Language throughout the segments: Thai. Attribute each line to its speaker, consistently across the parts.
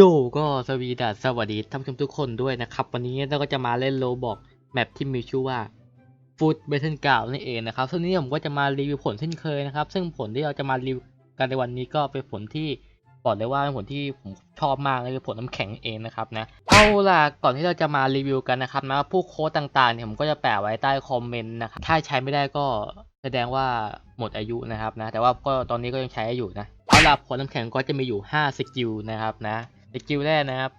Speaker 1: โยก็สวีดัสสวัสดีท่านผู้ชมทุกคนด้วยนะครับ วันนี้เราก็จะมาเล่นโลบอกแมปที่มีชื่อว่าฟูดเบทเทิลกาวนั่นเองนะครับซึ่งนี้ผมก็จะมารีวิวผลเช่นเคยนะครับ ซึ่งผลที่เราจะมารีวิวกันในวันนี้ก็เป็นผลที่บอกเลยว่าเป็นผลที่ผมชอบมากเลยคือผลน้ำแข็งเองนะครับนะเอาล่ะก่อนที่เราจะมารีวิวกันนะครับนะผู้โค้ดต่างๆเนี่ยผมก็จะแปะไว้ใต้คอมเมนต์นะครับถ้าใช้ไม่ได้ก็แสดงว่าหมดอายุนะครับนะแต่ว่าก็ตอนนี้ก็ยังใช้อยู่นะเอาล่ะผลน้ำแข็งก็จะมีอยู่ 5 สกิลนะครับนะ สกิลแรกนะครับ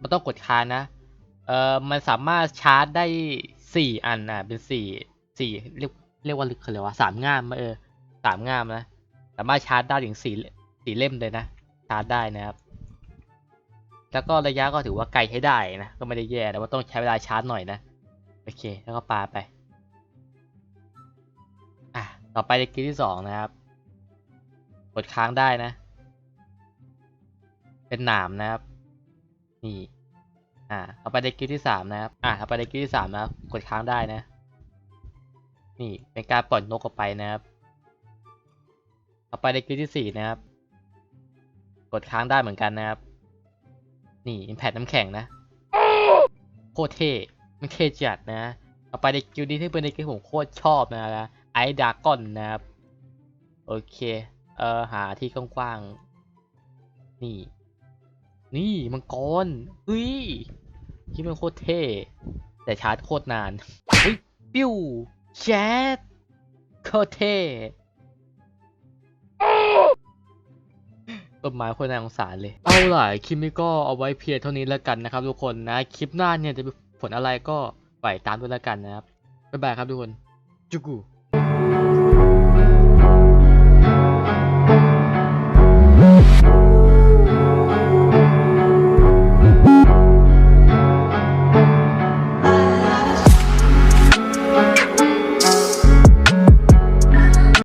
Speaker 1: มันต้องกดค้างนะ เอ่อ มันสามารถชาร์จได้สี่อันนะเป็นสี่สี่เรียกเรียกว่าคืออะไรวะสามง่ามเออสามง่ามนะ สามารถชาร์จได้ถึงสี่สี่เล่มเลยนะ ชาร์จได้นะครับ แล้วก็ระยะก็ถือว่าไกลใช้ได้นะ ก็ไม่ได้แย่ แต่ว่าต้องใช้เวลาชาร์จหน่อยนะ โอเค แล้วก็ปาไปอะต่อไปสกิลที่สองนะครับ กดค้างได้นะ เป็นหนามนะครับ นี่ อ่า เอาไปในกิลที่สามนะครับ อ่าเอาไปในกิลที่สามนะครับ กดค้างได้นะ นี่ เป็นการปล่อยนกออกไปนะครับ เอาไปในกิลที่สี่นะครับ กดค้างได้เหมือนกันนะครับ นี่อิมแพดน้ำแข็งนะ โคตรเท่ มันเท่จัดนะ เอาไปในกิลนี้ที่เป็นในกิลผมโคตรชอบนะไอดากอนนะครับ โอเค เอ่อหาที่กว้างๆ นี่ นี่มังกรเฮ้ยคิดมันโคตรเท่ แต่ชาร์จโคตรนานเฮ้ยปิ้วแชทโคตรเท่ต้นไม้โคตรน่าสงสารเลย เอาล่ะคลิปนี้ก็เอาไว้เพียงเท่านี้แล้วกันนะครับทุกคนนะ คลิปหน้าเนี่ยจะเป็นผลอะไรก็ไปตามด้วยแล้วกันนะครับ บ๊ายบายครับทุกคน จุกู